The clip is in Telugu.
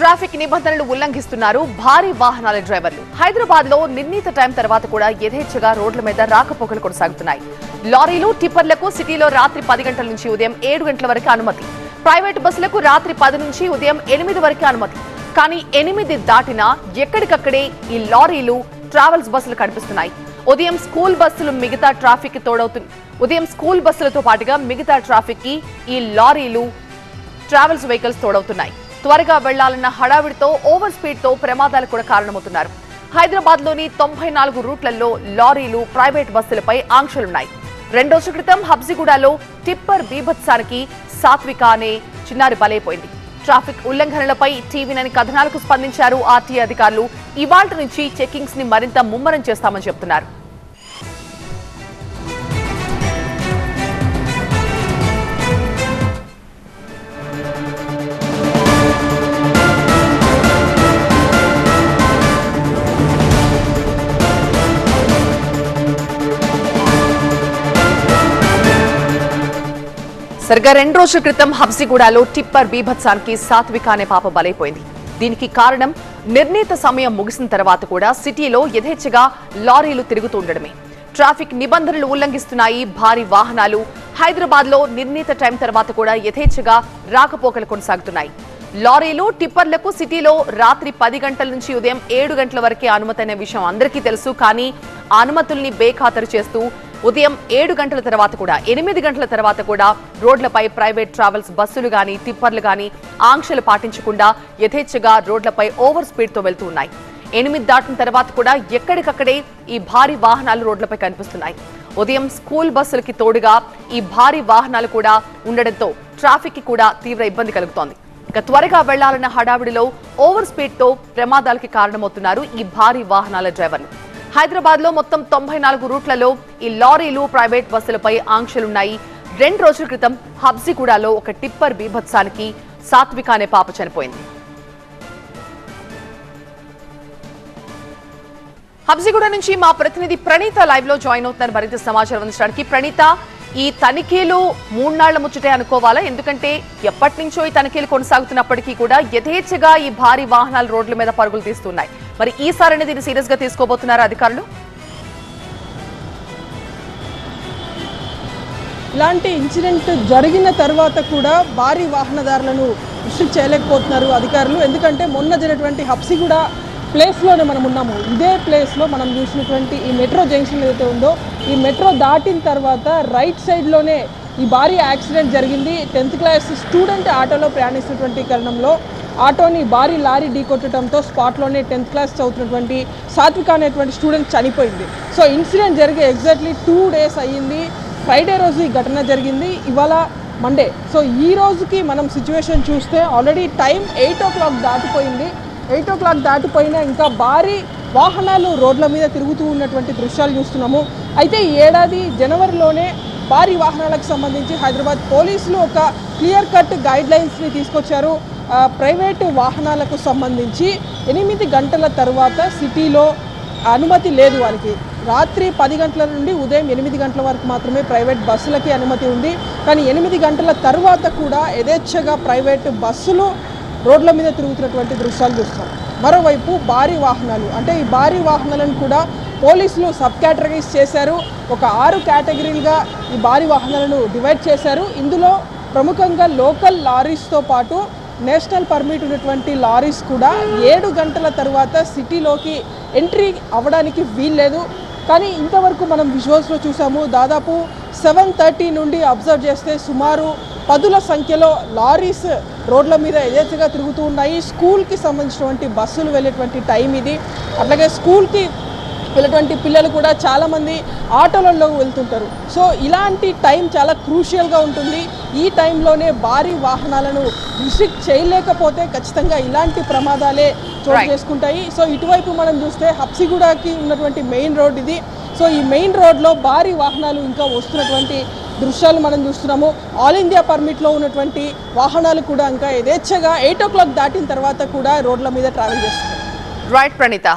ట్రాఫిక్ నిబంధనలు ఉల్లంఘిస్తున్నారు భారీ వాహనాల డ్రైవర్లు. హైదరాబాద్లో నిర్ణీత టైం తర్వాత కూడా యథేచ్ఛగా రోడ్ల మీద రాకపోకలు కొనసాగుతున్నాయి. లారీలు టిప్పర్లకు సిటీలో రాత్రి పది గంటల నుంచి ఉదయం ఏడు గంటల వరకు అనుమతి. ప్రైవేటు బస్సులకు రాత్రి పది నుంచి ఉదయం ఎనిమిది వరకు అనుమతి. కానీ ఎనిమిది దాటినా ఎక్కడికక్కడే ఈ లారీలు ట్రావెల్స్ బస్సులు కనిపిస్తున్నాయి. ఉదయం స్కూల్ బస్సులు మిగతా ట్రాఫిక్ తోడవుతుంది ఉదయం స్కూల్ బస్సులతో పాటుగా మిగతా ట్రాఫిక్కి ఈ లారీలు ట్రావెల్స్ వెహికల్స్ తోడవుతున్నాయి. త్వరగా వెళ్ళాలన్న హడావిడితో ఓవర్ స్పీడ్తో ప్రమాదాలు కూడా కారణమవుతున్నారు. హైదరాబాద్లోని తొంభై నాలుగు రూట్లలో లారీలు ప్రైవేట్ బస్సులపై ఆంక్షలున్నాయి. రెండు రోజుల క్రితం హబ్సిగూడలో టిప్పర్ బీభత్సానికి సాత్విక అనే చిన్నారి బలైపోయింది. ట్రాఫిక్ ఉల్లంఘనలపై టీవీనని కథనాలకు స్పందించారు ఆర్టీఏ అధికారులు. ఇవాళ నుంచి చెకింగ్స్ని మరింత ముమ్మరం చేస్తామని చెబుతున్నారు. సరిగ్గా రెండు రోజుల క్రితం హబ్సిగూడలో టిప్పర్ బీభత్సానికి సాత్విక అనే పాప బలైపోయింది. దీనికి కారణం నిర్ణీత సమయం ముగిసిన తర్వాత కూడా సిటీలో యథేచ్ఛగా లారీలు తిరుగుతుండడమే ట్రాఫిక్ నిబంధనలు ఉల్లంఘిస్తున్నాయి భారీ వాహనాలు. హైదరాబాద్లో నిర్ణీత టైం తర్వాత కూడా యథేచ్ఛగా రాకపోకలు కొనసాగుతున్నాయి. లారీలు టిప్పర్లకు సిటీలో రాత్రి పది గంటల నుంచి ఉదయం ఏడు గంటల వరకే అనుమతి అనే విషయం అందరికీ తెలుసు. కానీ అనుమతుల్ని బేఖాతరు చేస్తూ ఉదయం ఏడు గంటల తర్వాత కూడా ఎనిమిది గంటల తర్వాత కూడా రోడ్లపై ప్రైవేట్ ట్రావెల్స్ బస్సులు గాని టిప్పర్లు గాని ఆంక్షలు పాటించకుండా యథేచ్ఛగా రోడ్లపై ఓవర్ స్పీడ్తో వెళ్తూ ఉన్నాయి. ఎనిమిది దాటిన తర్వాత కూడా ఎక్కడికక్కడే ఈ భారీ వాహనాలు రోడ్లపై కనిపిస్తున్నాయి. ఉదయం స్కూల్ బస్సులకి తోడుగా ఈ భారీ వాహనాలు కూడా ఉండడంతో ట్రాఫిక్కి కూడా తీవ్ర ఇబ్బంది కలుగుతోంది. ఇక త్వరగా వెళ్ళాలన్న హడావిడిలో ఓవర్ స్పీడ్తో ప్రమాదాలకి కారణమవుతున్నారు ఈ భారీ వాహనాల డ్రైవర్లు. హైదరాబాద్లో మొత్తం తొంభై నాలుగు రూట్లలో ఈ లారీలు ప్రైవేట్ బస్సులపై ఆంక్షలున్నాయి. రెండు రోజుల క్రితం హబ్సిగూడలో ఒక టిప్పర్ బీభత్సానికి సాత్విక అనే పాప చనిపోయింది. హబ్సిగూడ నుంచి మా ప్రతినిధి ప్రణీత లైవ్లో జాయిన్ అవుతున్నారు. మరింత సమాచారం అందించడానికి ప్రణీత ఈ తనిఖీలు మూడునాళ్ళ ముచ్చటే అనుకోవాలా? ఎందుకంటే ఎప్పటి నుంచో ఈ తనిఖీలు కొనసాగుతున్నప్పటికీ కూడా యథేచ్ఛగా ఈ భారీ వాహనాలు రోడ్ల మీద పరుగులు తీస్తున్నాయి. మరి ఈసారి దీన్ని సీరియస్గా తీసుకోబోతున్నారా అధికారులు? ఇలాంటి ఇన్సిడెంట్ జరిగిన తర్వాత కూడా భారీ వాహనదారులను రిస్ట్రిక్ట్ చేయలేకపోతున్నారు అధికారులు. ఎందుకంటే మొన్న జరిగినటువంటి హబ్సిగూడ ప్లేస్లోనే మనం ఉన్నాము. ఇదే ప్లేస్లో మనం చూసినటువంటి ఈ మెట్రో జంక్షన్ ఏదైతే ఉందో ఈ మెట్రో దాటిన తర్వాత రైట్ సైడ్లోనే ఈ భారీ యాక్సిడెంట్ జరిగింది. టెన్త్ క్లాస్ స్టూడెంట్ ఆటోలో ప్రయాణిస్తున్నటువంటి కారణంలో ఆటోని భారీ లారీ ఢీకొట్టడంతో స్పాట్లోనే టెన్త్ క్లాస్ చదువుతున్నటువంటి సాత్విక అనేటువంటి స్టూడెంట్ చనిపోయింది. సో ఇన్సిడెంట్ జరిగే ఎగ్జాక్ట్లీ టూ డేస్ అయ్యింది. ఫ్రైడే రోజు ఈ ఘటన జరిగింది. ఇవాళ మండే. సో ఈ రోజుకి మనం సిచ్యువేషన్ చూస్తే already time eight o'clock దాటిపోయింది. ఎయిట్ ఓ క్లాక్ దాటిపోయినా ఇంకా భారీ వాహనాలు రోడ్ల మీద తిరుగుతూ ఉన్నటువంటి దృశ్యాలు చూస్తున్నాము. అయితే ఈ ఏడాది జనవరిలోనే భారీ వాహనాలకు సంబంధించి హైదరాబాద్ పోలీసులు ఒక క్లియర్ కట్ గైడ్ లైన్స్ని తీసుకొచ్చారు. ప్రైవేటు వాహనాలకు సంబంధించి ఎనిమిది గంటల తర్వాత సిటీలో అనుమతి లేదు వాళ్ళకి. రాత్రి పది గంటల నుండి ఉదయం ఎనిమిది గంటల వరకు మాత్రమే ప్రైవేట్ బస్సులకి అనుమతి ఉంది. కానీ ఎనిమిది గంటల తర్వాత కూడా యథేచ్ఛగా ప్రైవేట్ బస్సులు రోడ్ల మీద తిరుగుతున్నటువంటి దృశ్యాలు చూస్తాం మరోవైపు భారీ వాహనాలు అంటే ఈ భారీ వాహనాలను కూడా పోలీసులు సబ్ కేటగిరీస్ చేశారు. ఒక ఆరు కేటగిరీలుగా ఈ భారీ వాహనాలను డివైడ్ చేశారు. ఇందులో ప్రముఖంగా లోకల్ లారీస్తో పాటు నేషనల్ పర్మిట్ ఉన్నటువంటి లారీస్ కూడా ఏడు గంటల తర్వాత సిటీలోకి ఎంట్రీ అవ్వడానికి వీల్లేదు. కానీ ఇంతవరకు మనం విజువల్స్లో చూసాము దాదాపు సెవెన్ థర్టీ నుండి అబ్జర్వ్ చేస్తే సుమారు పదుల సంఖ్యలో లారీస్ రోడ్ల మీద యథేచ్ఛగా తిరుగుతూ ఉన్నాయి. స్కూల్కి సంబంధించినటువంటి బస్సులు వెళ్ళేటువంటి టైం ఇది. అట్లాగే స్కూల్కి వెళ్ళేటువంటి పిల్లలు కూడా చాలామంది ఆటోలలో వెళ్తుంటారు. సో ఇలాంటి టైం చాలా క్రూషియల్గా ఉంటుంది. ఈ టైంలోనే భారీ వాహనాలను రిస్ట్రిక్ట్ చేయలేకపోతే ఖచ్చితంగా ఇలాంటి ప్రమాదాలే చోటు. చేసుకుంటాయి. సో ఇటువైపు మనం చూస్తే హబ్సిగూడకి ఉన్నటువంటి మెయిన్ రోడ్ ఇది. సో ఈ మెయిన్ రోడ్లో భారీ వాహనాలు ఇంకా వస్తున్నటువంటి దృశ్యాలు మనం చూస్తున్నాము. ఆల్ ఇండియా పర్మిట్లో ఉన్నటువంటి వాహనాలు కూడా ఇంకా యథేచ్ఛగా ఎయిట్ ఓ క్లాక్ దాటిన తర్వాత కూడా రోడ్ల మీద ట్రావెల్ చేస్తున్నాయి. రైట్ ప్రణీత